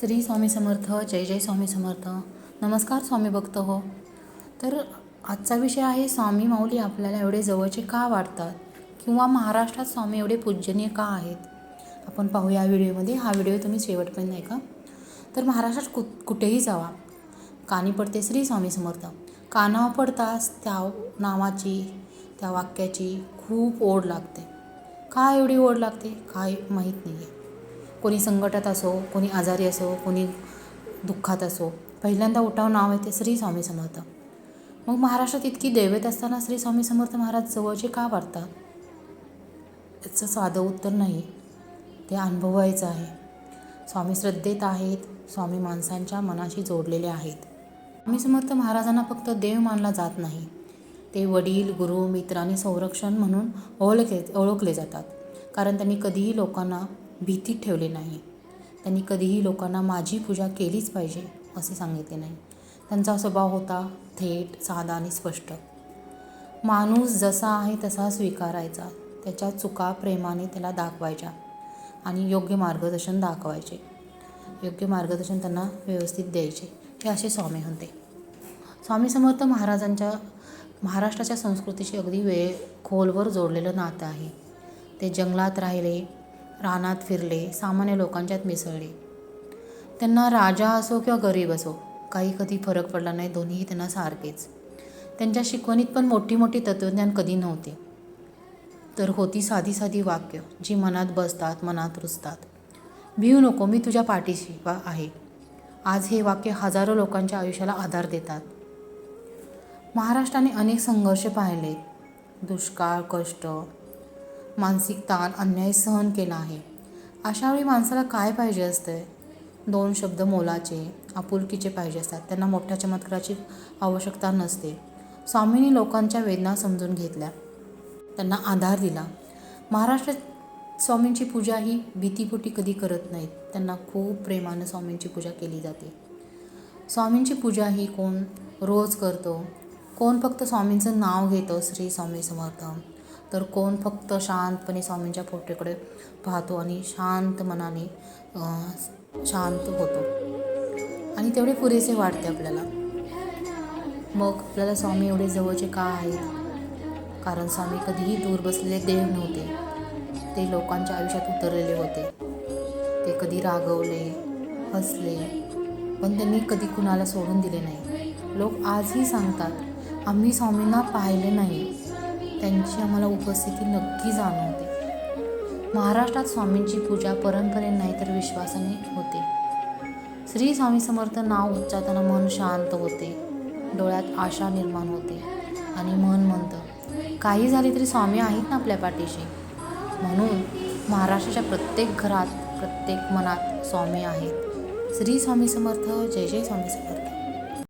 श्री स्वामी समर्थ जय जय स्वामी समर्थ. नमस्कार स्वामी भक्त हो. तर आजचा विषय आहे स्वामी माऊली आपल्याला एवढे जवळचे का वाटतात? किंवा महाराष्ट्रात स्वामी एवढे पूजनीय का आहेत? आपण पाहूया या व्हिडिओमध्ये. हा व्हिडिओ तुम्ही शेवटपर्यंत ऐका. तर महाराष्ट्रात कु कुठेही जावा. कानी पडते श्री स्वामी समर्थ. कानावर पडताच त्या नावाची त्या वाक्याची खूप ओढ लागते. का एवढी ओढ लागते? काय माहीत नाही आहे कोणी संकटात असो कोणी आजारी असो कोणी दुःखात असो पहिल्यांदा उठाव नाव येते श्री स्वामी समर्थ. मग महाराष्ट्रात इतकी दैवत असताना श्री स्वामी समर्थ महाराज जवळचे का वाढतात? याचं साधं उत्तर नाही. ते अनुभवायचं आहे. स्वामी श्रद्धेत आहेत स्वामी माणसांच्या मनाशी जोडलेले आहेत. स्वामी समर्थ महाराजांना फक्त देव मानला जात नाही. ते वडील गुरु मित्र आणि संरक्षण म्हणून ओळखले ओळखले जातात. कारण त्यांनी कधीही लोकांना भीतीत ठेवले नाही. त्यांनी कधीही लोकांना माझी पूजा केलीच पाहिजे असे सांगितले नाही. त्यांचा स्वभाव होता थेट साधा आणि स्पष्ट. माणूस जसा आहे तसा स्वीकारायचा. त्याच्या चुका प्रेमाने त्याला दाखवायच्या आणि योग्य मार्गदर्शन दाखवायचे. योग्य मार्गदर्शन त्यांना व्यवस्थित द्यायचे. हे असे स्वामी होते स्वामी समर्थ महाराजांच्या महाराष्ट्राच्या संस्कृतीशी अगदी वेळ खोलवर जोडलेलं नातं आहे. ते जंगलात राहिले रानात फिरले सामान्य लोकांच्यात मिसळले. त्यांना राजा असो किंवा गरीब असो काही कधी फरक पडला नाही दोन्हीही त्यांना सारखेच. त्यांच्या शिकवणीत पण मोठी मोठी तत्त्वज्ञान कधी नव्हते. तर होती साधी साधी वाक्य जी मनात बसतात मनात रुजतात. भिऊ नको मी तुझ्या पाठीशी वा आहे. आज हे वाक्य हजारो लोकांच्या आयुष्याला आधार देतात. महाराष्ट्राने अनेक संघर्ष पाहिले. दुष्काळ कष्ट मानसिक ताण अन्याय सहन केला आहे. अशावेळी माणसाला काय पाहिजे असतं? दोन शब्द मोलाचे आपुलकीचे पाहिजे असतात. त्यांना मोठ्या चमत्काराची आवश्यकता नसते. स्वामींनी लोकांच्या वेदना समजून घेतल्या. त्यांना आधार दिला. महाराष्ट्रात स्वामींची पूजा ही भीतीपोटी कधी करत नाहीत. त्यांना खूप प्रेमानं स्वामींची पूजा केली जाते. स्वामींची पूजा ही कोण रोज करतो? कोण फक्त स्वामींचं नाव घेतो? श्री स्वामी समर्थ. तर कोण फक्त शांतपणे स्वामींच्या फोटोकडे पाहतो आणि शांत मनाने शांत होतो. आणि तेवढे पुरेसे वाटते आपल्याला. मग आपल्याला स्वामी एवढे जवळचे का आहेत? कारण स्वामी कधीही दूर बसलेले देव नव्हते. ते लोकांच्या आयुष्यात उतरलेले होते. ते कधी रागवले हसले पण त्यांनी कधी कुणाला सोडून दिले नाही. लोक आजही सांगतात आम्ही स्वामींना पाहिले नाही. त्यांची आम्हाला उपस्थिती नक्की जाणवते. महाराष्ट्रात स्वामींची पूजा परंपरेने नाही तर विश्वासाने होते. श्री स्वामी समर्थ नाव उच्चारताना मन शांत होते. डोळ्यात आशा निर्माण होते आणि मन म्हणतं काही झाले तरी स्वामी आहेत ना आपल्या पाठीशी. म्हणून महाराष्ट्राच्या प्रत्येक घरात प्रत्येक मनात स्वामी आहेत. श्री स्वामी समर्थ जय जय स्वामी समर्थ.